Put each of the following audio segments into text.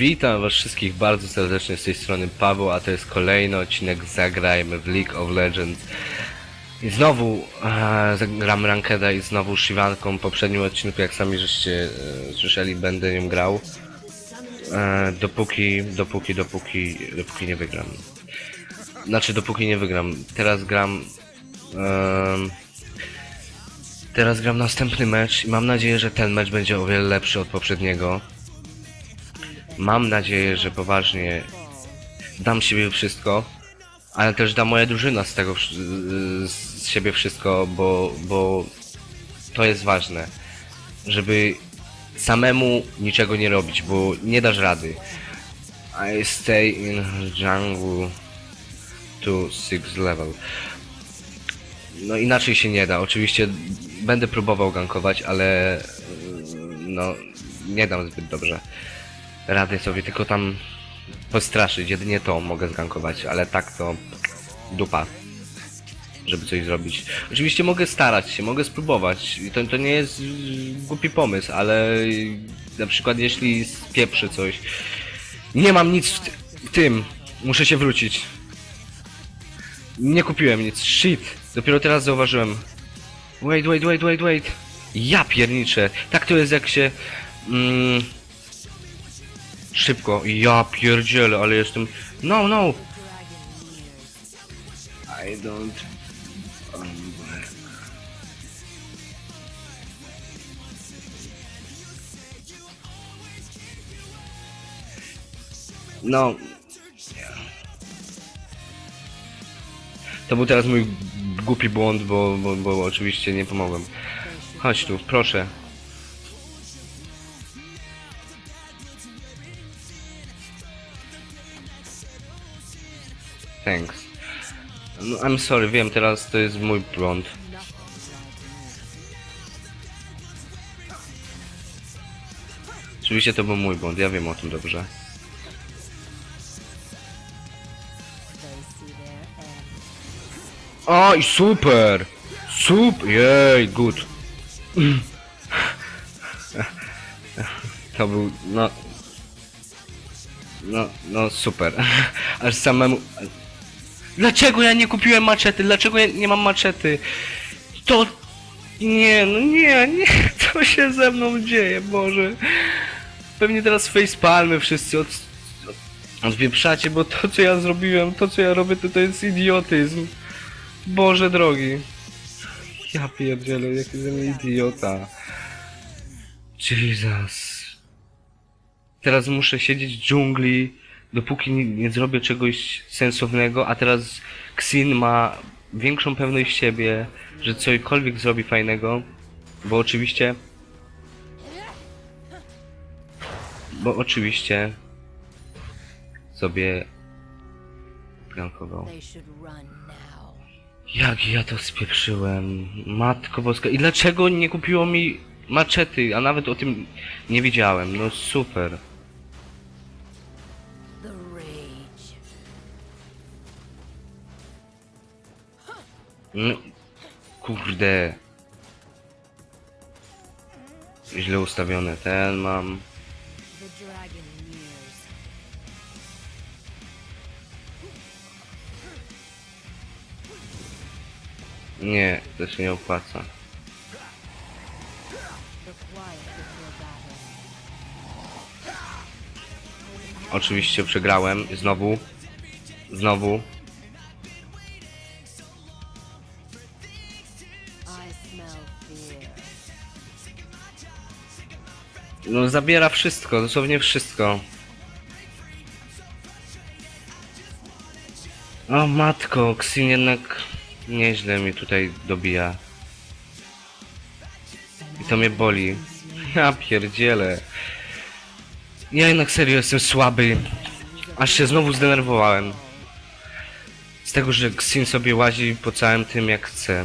Witam was wszystkich bardzo serdecznie z tej strony Paweł, a to jest kolejny odcinek Zagrajmy w League of Legends. I znowu e, zagramy Rankeda i znowu Shivanką. W poprzednim odcinku, jak sami żeście e, słyszeli, będę nią grał. E, dopóki, dopóki, dopóki, dopóki nie wygram. Znaczy, dopóki nie wygram. Teraz gram... em, teraz gram następny mecz i mam nadzieję, że ten mecz będzie o wiele lepszy od poprzedniego. Mam nadzieję, że poważnie dam siebie wszystko, ale też da moja drużyna z tego z siebie wszystko, bo, bo to jest ważne, żeby samemu niczego nie robić, bo nie dasz rady. I stay in jungle to six level. No inaczej się nie da. Oczywiście będę próbował gankować, ale no nie dam zbyt dobrze rady sobie tylko tam postraszyć. Jedynie to mogę zgankować, ale tak to dupa. Żeby coś zrobić. Oczywiście mogę starać się, mogę spróbować. To, to nie jest głupi pomysł, ale na przykład jeśli spieprzy coś. Nie mam nic w, ty- w tym. Muszę się wrócić. Nie kupiłem nic. Shit. Dopiero teraz zauważyłem. Wait, wait, wait, wait, wait. Ja pierniczę. Tak to jest jak się... Mm, szybko. Ja pierdzielę, ale jestem... No, no. I don't... No. To był teraz mój głupi błąd, bo, bo, bo oczywiście nie pomogłem. Chodź tu, proszę. I'm sorry, wiem, teraz to jest mój błąd. Oczywiście to był mój błąd, ja wiem o tym dobrze. O, i super! Super! Jej, good. To był, no... No, no super. Aż samemu... Dlaczego ja nie kupiłem maczety? Dlaczego ja nie mam maczety? To... Nie, no nie, nie, co się ze mną dzieje, Boże. Pewnie teraz facepalmy wszyscy od... Odwieprzacie, bo to co ja zrobiłem, to co ja robię, to to jest idiotyzm. Boże drogi. Ja pierdzielę, jaki ze mnie idiota. Jesus. Teraz muszę siedzieć w dżungli, dopóki nie, zrobię czegoś sensownego, a teraz Xin ma większą pewność siebie, że cokolwiek zrobi fajnego, bo oczywiście... Bo oczywiście sobie now. Jak ja to spieprzyłem? Matko boska. I dlaczego nie kupiło mi maczety? A nawet o tym nie wiedziałem. No super. No, kurde. Źle ustawione ten mam. Nie, to się nie opłaca. Oczywiście przegrałem. Znowu. Znowu. No zabiera wszystko, dosłownie wszystko. O matko, Xin jednak nieźle mi tutaj dobija. I to mnie boli. Ja pierdzielę. Ja jednak serio jestem słaby. Aż się znowu zdenerwowałem. Z tego, że Xin sobie łazi po całym tym jak chce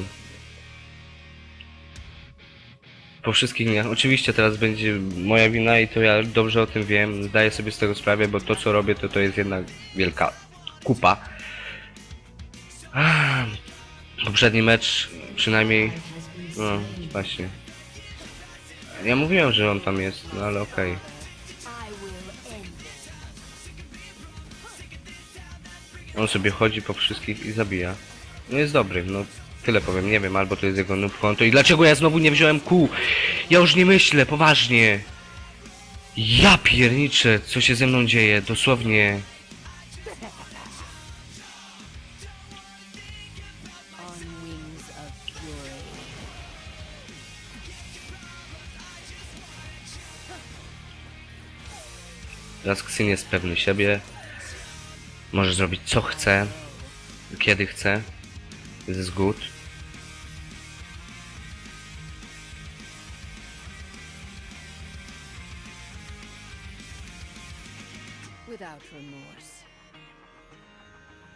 po wszystkich dniach. Oczywiście teraz będzie moja wina i to ja dobrze o tym wiem, zdaję sobie z tego sprawę, bo to co robię to to jest jednak wielka kupa. Poprzedni mecz przynajmniej... No, właśnie. Ja mówiłem, że on tam jest, no ale okej. Okay. On sobie chodzi po wszystkich i zabija. No jest dobry, no tyle powiem, nie wiem, albo to jest jego noob konto i dlaczego ja znowu nie wziąłem kół? Ja już nie myślę, poważnie. Ja pierniczę, co się ze mną dzieje, dosłownie. Teraz Ksyn jest pewny siebie. Może zrobić co chce, kiedy chce. This is.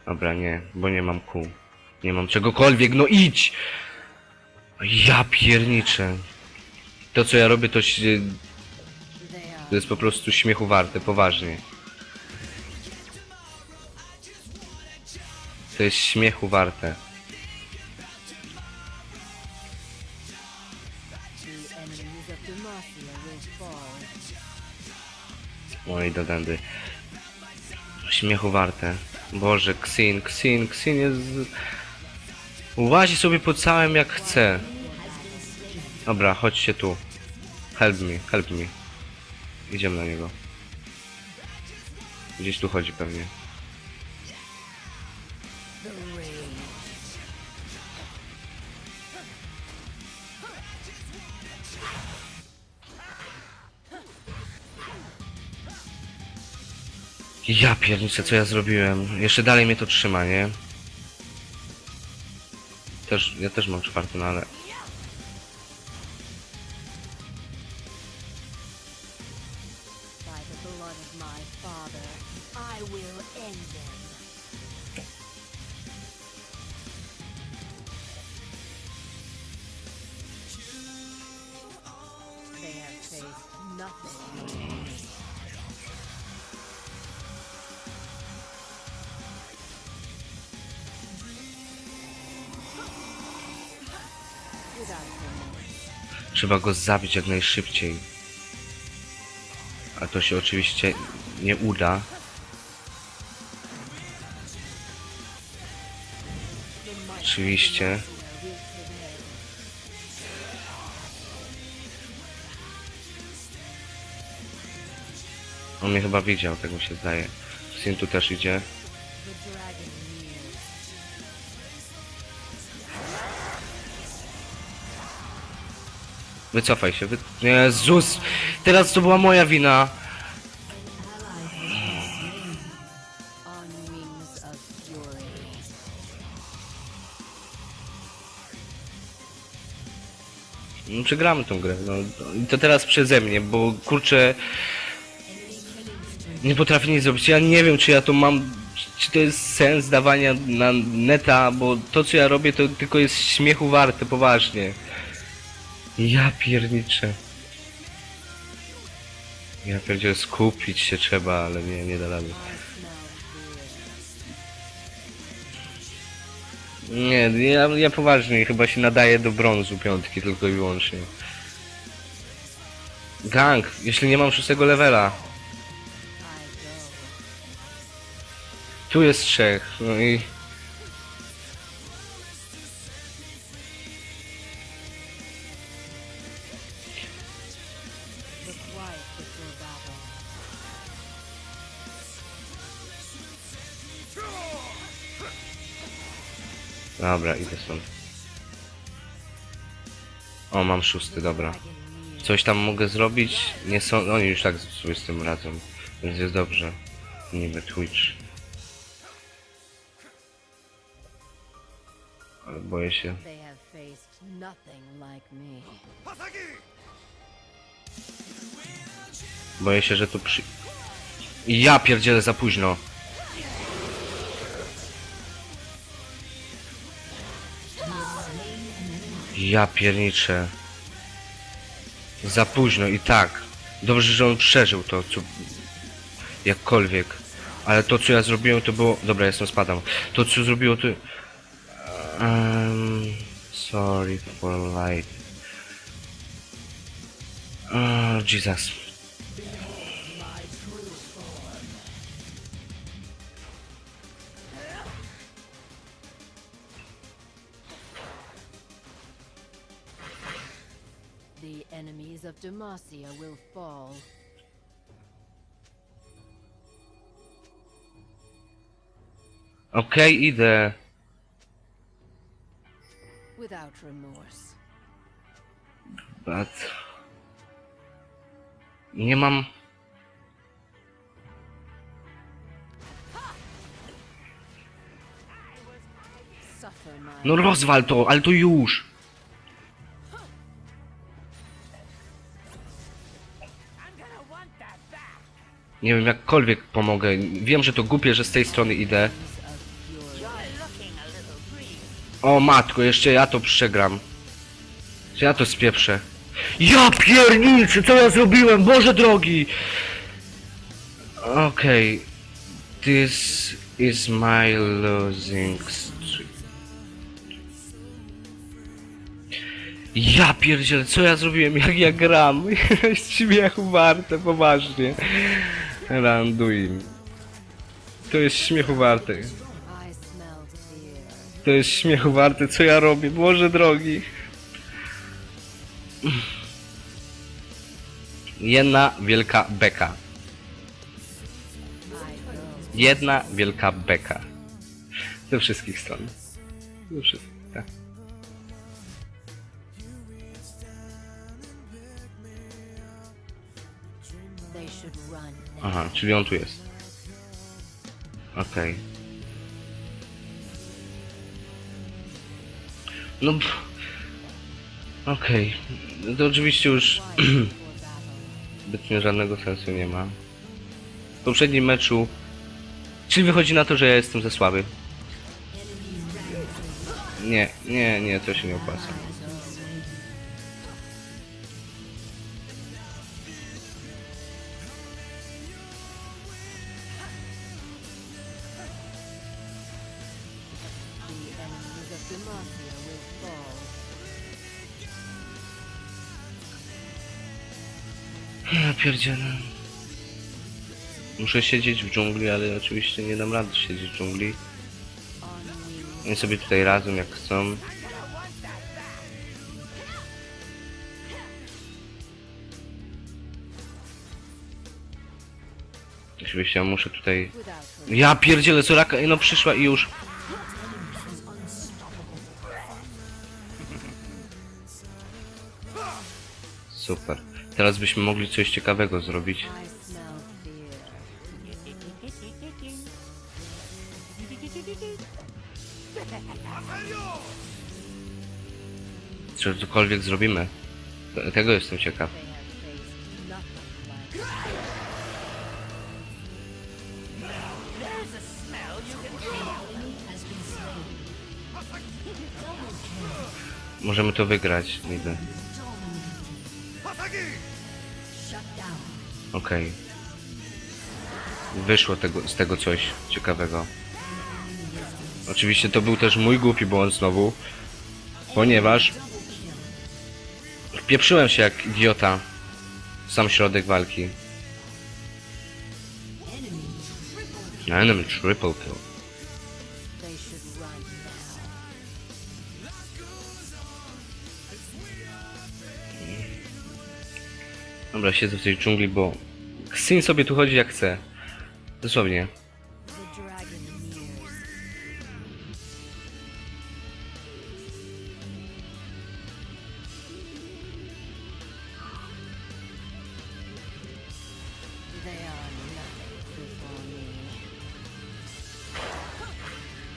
Dobra, nie, bo nie mam kół. Nie mam czegokolwiek, no idź! Ja pierniczę. To co ja robię to, się, to jest po prostu śmiechu warte, poważnie. To jest śmiechu warte. Oj, do. Śmiechu warte. Boże, Xin, Xin, Xin jest... Łazi sobie po całym jak chce. Dobra, chodźcie tu. Help me, help me. Idziemy na niego. Gdzieś tu chodzi pewnie. Ja pierniczę, co ja zrobiłem. Jeszcze dalej mnie to trzyma, nie? Też, ja też mam czwarty, no ale... Trzeba go zabić jak najszybciej. A to się oczywiście nie uda. Oczywiście. On mnie chyba widział, tak mi się zdaje. Syn tu też idzie. Wycofaj się, wy... Jezus! Teraz to była moja wina! No, przegramy tą grę. No, i to teraz przeze mnie, bo kurczę. Nie potrafię nic zrobić. Ja nie wiem, czy ja to mam. Czy to jest sens dawania na neta, bo to co ja robię to tylko jest śmiechu warte, poważnie. Ja pierniczę. Ja pierdzielę skupić się trzeba, ale nie, nie da rady. Nie, ja, ja poważnie chyba się nadaję do brązu piątki tylko i wyłącznie. Gang, jeśli nie mam szóstego levela. Tu jest trzech, no i... Dobra, idę stąd. O, mam szósty, dobra. Coś tam mogę zrobić? Nie są... Oni już tak sobie z tym radzą, więc jest dobrze. Niby Twitch. Ale boję się. Boję się, że tu przy... Ja pierdzielę za późno. Ja pierniczę. Za późno i tak. Dobrze, że on przeżył to, co... Jakkolwiek. Ale to, co ja zrobiłem, to było... Dobra, jestem spadam. To, co zrobiło, to... Um, sorry for light. Oh, Jesus. Demacia will fall. Okej, idę. Without remorse. But... Nie mam... No rozwal to, ale to już! Nie wiem, jakkolwiek pomogę. Wiem, że to głupie, że z tej strony idę. O matko, jeszcze ja to przegram. Ja to spieprzę. Ja pierniczę, co ja zrobiłem? Boże drogi! Okej. This is my losing streak. Ja pierdzielę, co ja zrobiłem, jak ja gram? Śmiechu warte, poważnie. Randuin. To jest śmiechu fear. To jest śmiechu warte, co ja robię, Boże drogi. Jedna wielka beka. Jedna wielka beka. Ze wszystkich stron. Ze wszystkich, Aha, czyli on tu jest. Okej. No... pff. Okej. No To oczywiście już zbytnio żadnego sensu nie ma. W poprzednim meczu... Czyli wychodzi na to, że ja jestem za słaby. Nie, nie, nie, to się nie opłaca. Pierdzielę. Muszę siedzieć w dżungli, ale oczywiście nie dam rady siedzieć w dżungli. Oni sobie tutaj razem jak chcą. Oczywiście ja muszę tutaj... Ja pierdzielę, Soraka, no przyszła i już... Teraz byśmy mogli coś ciekawego zrobić. Czy cokolwiek zrobimy. Te- Tego jestem ciekaw. Możemy to wygrać, niby. Okej. Wyszło tego, z tego coś ciekawego. Oczywiście to był też mój głupi błąd znowu, ponieważ wpieprzyłem się jak idiota w sam środek walki. Enemy triple kill. Dobra, siedzę w tej dżungli, bo Xin sobie tu chodzi jak chce. Dosłownie.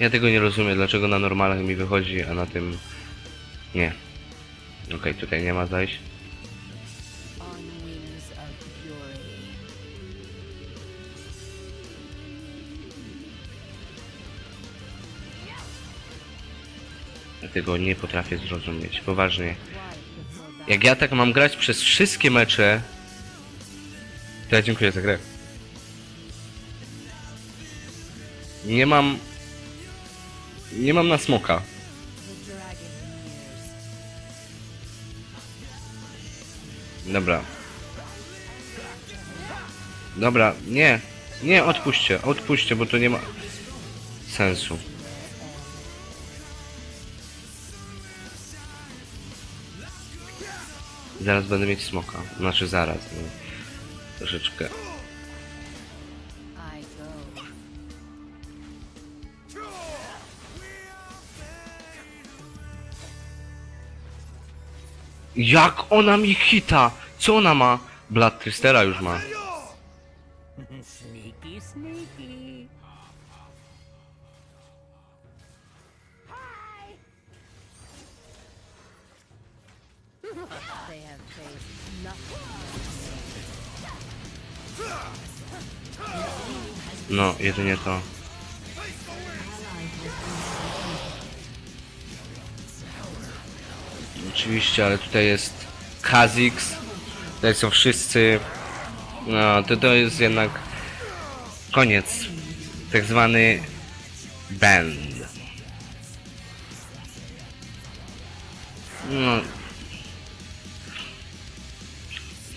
Ja tego nie rozumiem, dlaczego na normalach mi wychodzi, a na tym nie. Okej, tutaj nie ma zajść. Tego nie potrafię zrozumieć, poważnie. Jak ja tak mam grać przez wszystkie mecze, to ja dziękuję za grę. Nie mam... Nie mam na smoka. Dobra. Dobra, nie. Nie, odpuśćcie, odpuśćcie, bo to nie ma sensu. Zaraz będę mieć smoka. Znaczy zaraz, no. Troszeczkę. Jak ona mi hita? Co ona ma? Blood Tristera już ma. Jedynie to. Oczywiście, ale tutaj jest Kha'Zix. Tutaj są wszyscy. No, to, to jest jednak koniec. Tak zwany band. No.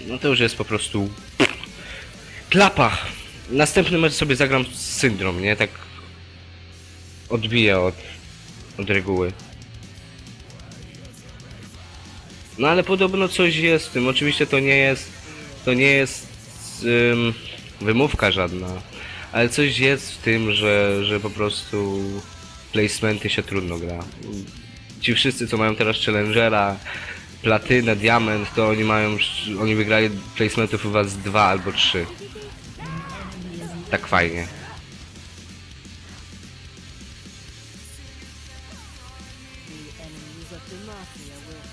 No to już jest po prostu klapa. Następny mecz sobie zagram z syndrom, nie? Tak odbiję od, od reguły. No ale podobno coś jest w tym. Oczywiście to nie jest to nie jest ym, wymówka żadna, ale coś jest w tym, że, że po prostu placementy się trudno gra. Ci wszyscy co mają teraz challengera, platynę, diament, to oni mają oni wygrali placementów chyba z dwa albo trzy. Tak fajnie.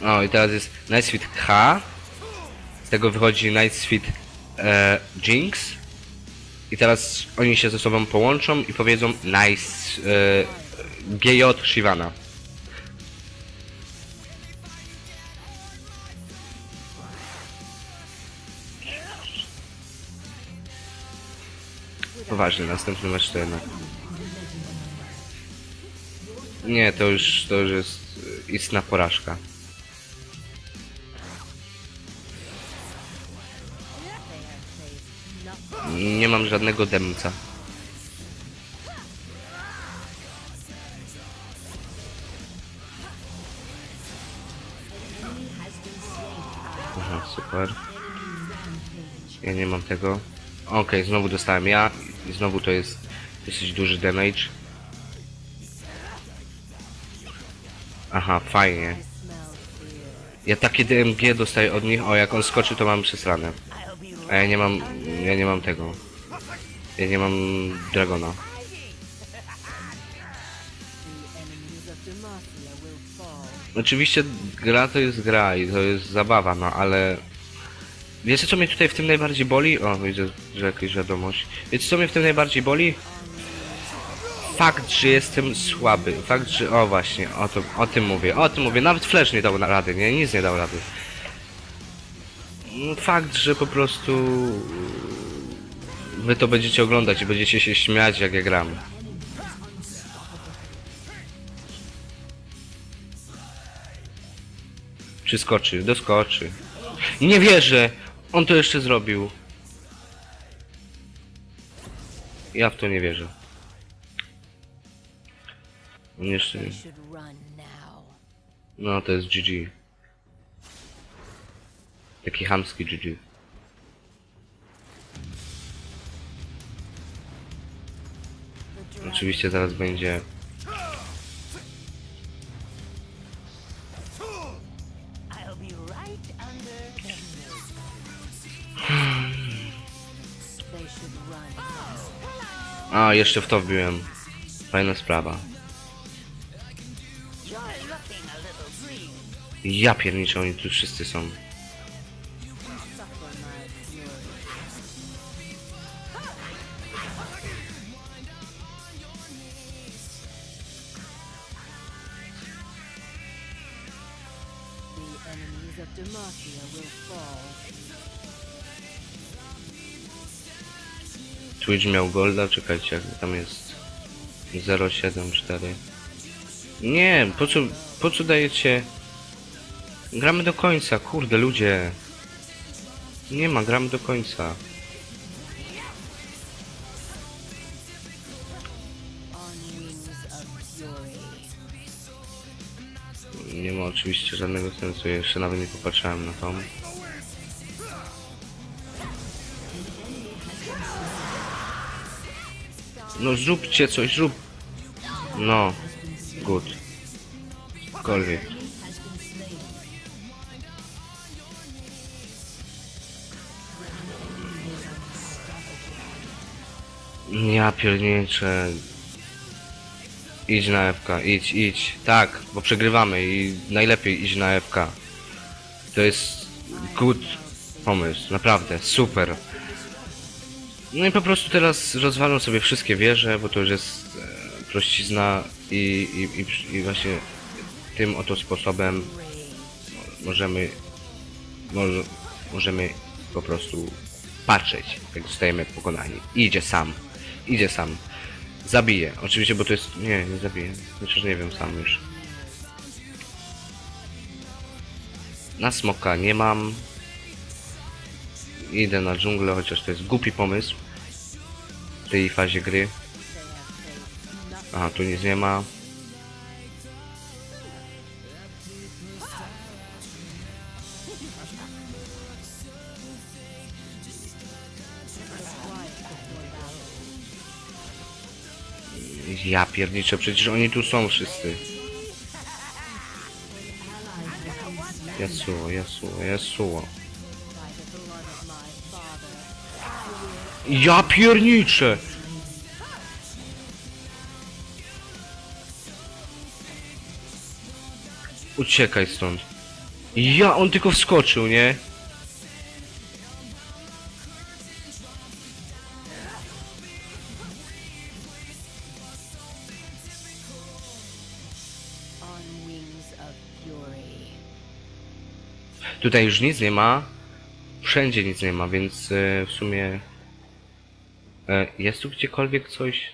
O i teraz jest Nightsfit H. Z tego wychodzi Nightsfit e, Jinx. I teraz oni się ze sobą połączą i powiedzą Nice e, GJ Shivana. Poważnie, następny mecz to jednak. Nie, to już, to już jest istna porażka. Nie mam żadnego demca. Aha, super. Ja nie mam tego. Okej, znowu dostałem ja i znowu to jest dosyć duży damage. Aha, fajnie. Ja takie DMG dostaję od nich, o jak on skoczy to mam przesrane. A ja nie mam, ja nie mam tego. Ja nie mam Dragona. Oczywiście gra to jest gra i to jest zabawa, no ale... Wiecie co mnie tutaj w tym najbardziej boli? O, widzę, że jakaś wiadomość. Wiecie co mnie w tym najbardziej boli? Fakt, że jestem słaby. Fakt, że... O właśnie, o, to, o tym mówię. O tym mówię. Nawet Flash nie dał rady, nie? Nic nie dał rady. No, Fakt, że po prostu... Wy to będziecie oglądać i będziecie się śmiać jak ja gram. Czy skoczy? Doskoczy. Nie wierzę! On to jeszcze zrobił. Ja w to nie wierzę. On jeszcze... Now. No to jest GG. Taki chamski GG. Oczywiście zaraz będzie... A, jeszcze w to wbiłem. Fajna sprawa. Ja pierniczę, oni tu wszyscy są. Twitch miał golda, czekajcie, jak tam jest 074. Nie, po co, po co dajecie? Gramy do końca, kurde ludzie. Nie ma, gramy do końca. Nie ma oczywiście żadnego sensu, jeszcze nawet nie popatrzyłem na to. No zróbcie coś, zrób. No. Good. Cokolwiek. Ja pierniczę. Idź na FK, idź, idź. Tak, bo przegrywamy i najlepiej iść na FK. To jest good pomysł, naprawdę, super. No i po prostu teraz rozwalą sobie wszystkie wieże, bo to już jest e, prościzna i, i, i, i właśnie tym oto sposobem możemy może, możemy po prostu patrzeć, jak zostajemy pokonani. Idzie sam. Idzie sam. Zabije. Oczywiście, bo to jest... Nie, nie zabije. Chociaż nie wiem sam już. Na smoka nie mam. Idę na dżunglę, chociaż to jest głupi pomysł. Tej fazie gry. Aha, tu nic nie ma. Ja pierniczę, przecież oni tu są wszyscy. Yasuo, Yasuo, Yasuo. Ja pierniczę! Uciekaj stąd. Ja, on tylko wskoczył, nie? Tutaj już nic nie ma. Wszędzie nic nie ma, więc e, w sumie... E, jest tu gdziekolwiek coś?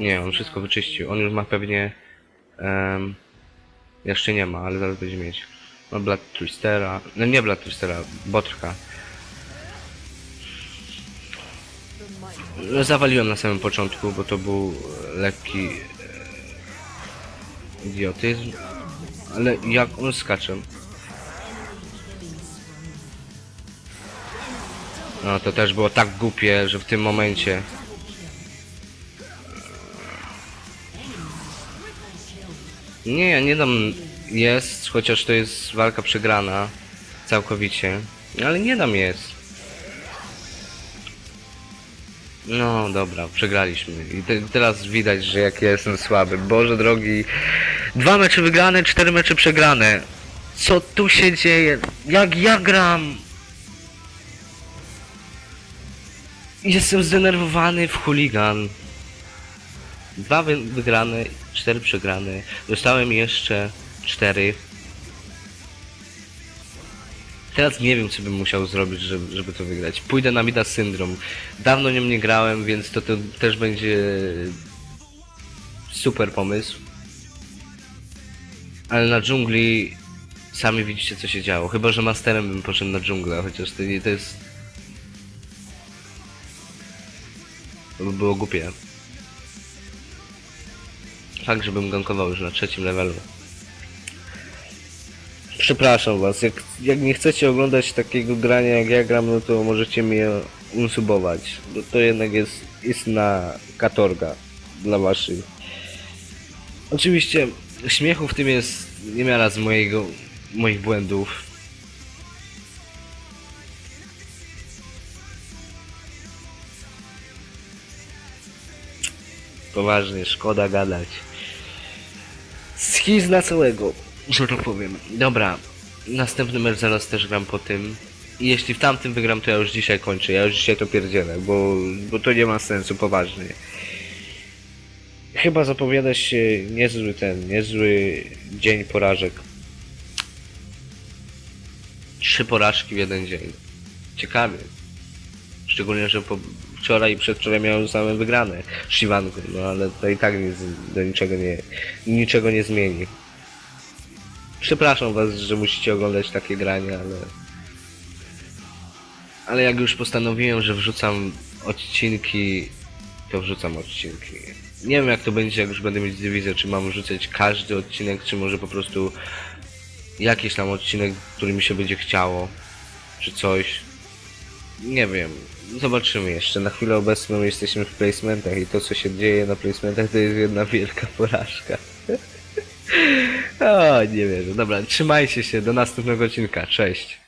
Nie, on wszystko wyczyścił. On już ma pewnie... em, jeszcze nie ma, ale zaraz będzie mieć. Ma Blood Twistera. No nie Blood Twistera, Botrka. Zawaliłem na samym początku, bo to był lekki e, idiotyzm. Ale jak on skacze? No to też było tak głupie, że w tym momencie Nie, ja nie dam jest, chociaż to jest walka przegrana całkowicie, ale nie dam jest. No dobra, przegraliśmy i te, teraz widać, że jak ja jestem słaby. Boże drogi, dwa mecze wygrane, cztery mecze przegrane. Co tu się dzieje? Jak ja gram? Jestem zdenerwowany w chuligan. Dwa wy wygrane, cztery przegrane. Dostałem jeszcze cztery. Teraz nie wiem, co bym musiał zrobić, żeby, żeby to wygrać. Pójdę na Mida Syndrom. Dawno nią nie grałem, więc to, to też będzie super pomysł. Ale na dżungli sami widzicie, co się działo. Chyba, że masterem bym poszedł na dżunglę, chociaż to, nie, to jest... To by było głupie. Fakt, żebym gankował już na trzecim levelu. Przepraszam was, jak, jak nie chcecie oglądać takiego grania jak ja gram, no to możecie mnie unsubować. Bo to jednak jest istna katorga dla waszych. Oczywiście śmiechu w tym jest niemiara z mojego, moich błędów. Poważnie, szkoda gadać. Schizna całego, że to powiem. Dobra, następny mecz zaraz też gram po tym. I jeśli w tamtym wygram, to ja już dzisiaj kończę. Ja już dzisiaj to pierdzielę, bo, bo to nie ma sensu, poważnie. Chyba zapowiada się niezły ten, niezły dzień porażek. Trzy porażki w jeden dzień. Ciekawie. Szczególnie, że po, wczoraj i przedwczoraj miałem same wygrane Shivanku, no ale to i tak nic, do niczego nie, niczego nie zmieni. Przepraszam was, że musicie oglądać takie grania, ale... Ale jak już postanowiłem, że wrzucam odcinki, to wrzucam odcinki. Nie wiem jak to będzie, jak już będę mieć dywizję, czy mam wrzucać każdy odcinek, czy może po prostu jakiś tam odcinek, który mi się będzie chciało, czy coś. Nie wiem, zobaczymy jeszcze. Na chwilę obecną jesteśmy w placementach i to co się dzieje na placementach to jest jedna wielka porażka. o, nie wiem, dobra, trzymajcie się, do następnego odcinka, cześć.